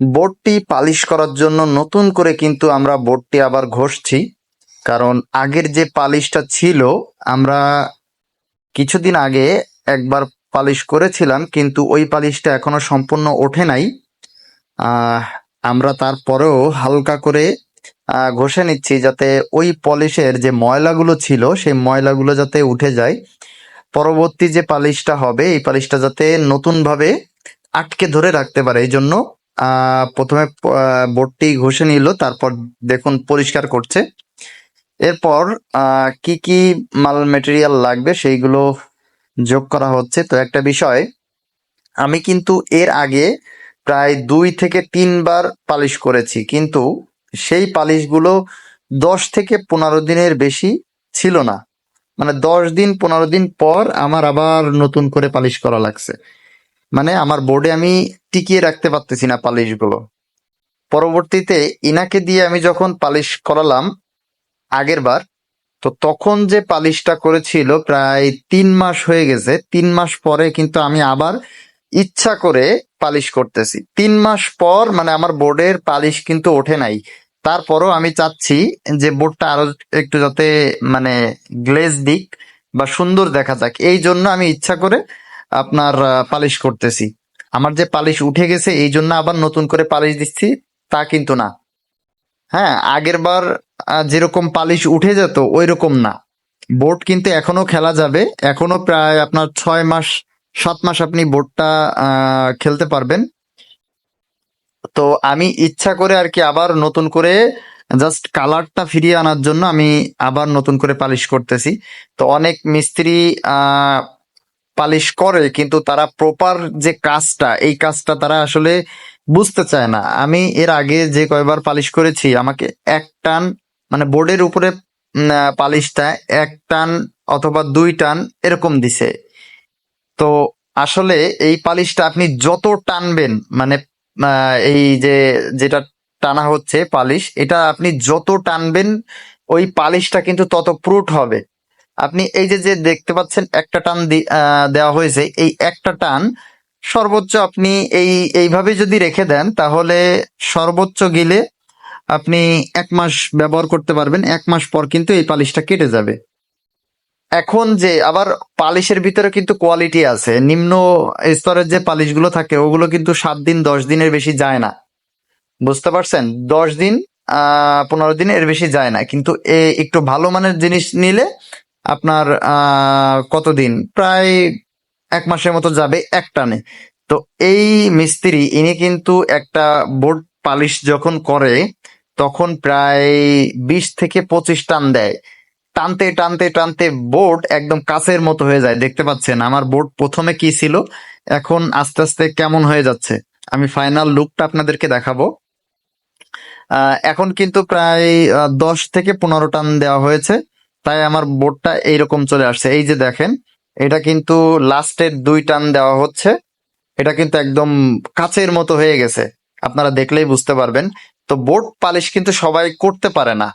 বোর্ডটি polish করার জন্য নতুন করে কিন্তু আমরা বোর্ডটি আবার ঘষছি। কারণ আগের যে পালিশটা ছিল, আমরা কিছুদিন আগে একবার পালিশ করেছিলাম, কিন্তু ওই পালিশটা এখনও সম্পূর্ণ ওঠে নাই। আমরা তারপরেও হালকা করে ঘষে নিচ্ছি যাতে ওই পলিশের যে ময়লাগুলো ছিল, সেই ময়লাগুলো যাতে উঠে যায়। পরবর্তী যে পালিশটা হবে, এই পালিশটা যাতে নতুনভাবে আটকে ধরে রাখতে পারে। এই জন্য প্রথমে বোর্ডটি ঘষে নিল, তারপর দেখুন পরিষ্কার করছে। এরপর কি কি মাল মেটেরিয়াল লাগবে সেইগুলো যোগ করা হচ্ছে। তো একটা বিষয়, আমি কিন্তু এর আগে প্রায় দুই থেকে তিনবার পালিশ করেছি, কিন্তু সেই পালিশগুলো দশ থেকে পনেরো দিনের বেশি ছিল না। মানে দশ দিন, পনেরো দিন পর আমার আবার নতুন করে পালিশ করা লাগছে। মানে আমার বোর্ডে আমি টিকিয়ে রাখতে পারতেছি না পালিশগুলো। পরবর্তীতে ইনাকে দিয়ে আমি যখন পালিশ করালাম আগের বার, তো তখন যে পালিশটা করেছিল প্রায় তিন মাস হয়ে গেছে। তিন মাস পরে কিন্তু আমি আবার ইচ্ছা করে পালিশ করতেছি। তিন মাস পর মানে আমার বোর্ডের পালিশ কিন্তু ওঠে নাই। তারপরও আমি চাচ্ছি যে বোর্ডটা আরও একটু যাতে মানে গ্লেজ দিক বা সুন্দর দেখা যাক। এই জন্য আমি ইচ্ছা করে আপনার পালিশ করতেছি। আমার যে পালিশ উঠে গেছে, এই জন্য আবার নতুন করে পালিশ দিচ্ছি, তা কিন্তু না। হ্যাঁ আগের বার যেরকম পালিশ উঠে যেত ওই রকম না। বোর্ড কিন্তু এখনও খেলা যাবে। এখনও প্রায় আপনার ছয় মাস, সাত মাস আপনি বোর্ডটা খেলতে পারবেন। তো আমি ইচ্ছা করে আর কি আবার নতুন করে জাস্ট কালারটা ফিরিয়ে আনার জন্য আমি আবার নতুন করে পালিশ করতেছি। তো অনেক মিস্ত্রি, আহ পালিশ করে, কিন্তু তারা প্রপার যে কাজটা, এই কাজটা তারা আসলে বুঝতে চায় না। আমি এর আগে যে কয়বার পালিশ করেছি, আমাকে এক টান মানে বোর্ডের উপরে পালিশটা এক টান অথবা দুই টান এরকম দিছে। তো আসলে এই পালিশটা আপনি যত টানবেন মানে এই যে, যেটা টানা হচ্ছে পালিশ, এটা আপনি যত টানবেন, ওই পালিশটা কিন্তু তত প্রুট হবে। আপনি এই যে যে দেখতে পাচ্ছেন একটা টান দেওয়া হয়েছে, এই একটা টান সর্বোচ্চ আপনি এই, এইভাবে যদি রেখে দেন, তাহলে সর্বোচ্চ গিলে আপনি এক মাস ব্যবহার করতে পারবেন, এক মাস পর কিন্তু এই পালিশটা কেটে যাবে। এখন যে, আবার পালিশের ভিতরে কিন্তু কোয়ালিটি আছে, নিম্ন স্তরের যে পালিশগুলো থাকে, ওগুলো কিন্তু সাত দিন, দশ দিনের বেশি যায় না। বুঝতে পারছেন? দশ দিন পনেরো দিন এর বেশি যায় না, কিন্তু একটু ভালো মানের জিনিস নিলে আপনার কতদিন? প্রায় এক মাসের মতো যাবে এক টানে তো এই মিস্ত্রি, ইনি কিন্তু একটা বোর্ড পালিশ যখন করে, তখন প্রায় বিশ থেকে পঁচিশ টান দেয়। টানতে টানতে টানতে বোর্ড একদম কাছের মতো হয়ে যায়, দেখতে পাচ্ছেন? আমার বোর্ড প্রথমে কি ছিল? এখন আস্তে আস্তে কেমন হয়ে যাচ্ছে? আমি ফাইনাল লুকটা আপনাদেরকে দেখাবো। এখন কিন্তু প্রায় দশ থেকে পনেরো টান দেওয়া হয়েছে। তাই আমার বোর্ডটা এইরকম চলে আসছে। এই যে দেখেন, এটা কিন্তু লাস্টের দুই টান দেওয়া হচ্ছে। এটা কিন্তু একদম কাচের মতো হয়ে গেছে। আপনারা দেখলেই বুঝতে পারবেন। তো বোর্ড পালিশ কিন্তু সবাই করতে পারে না।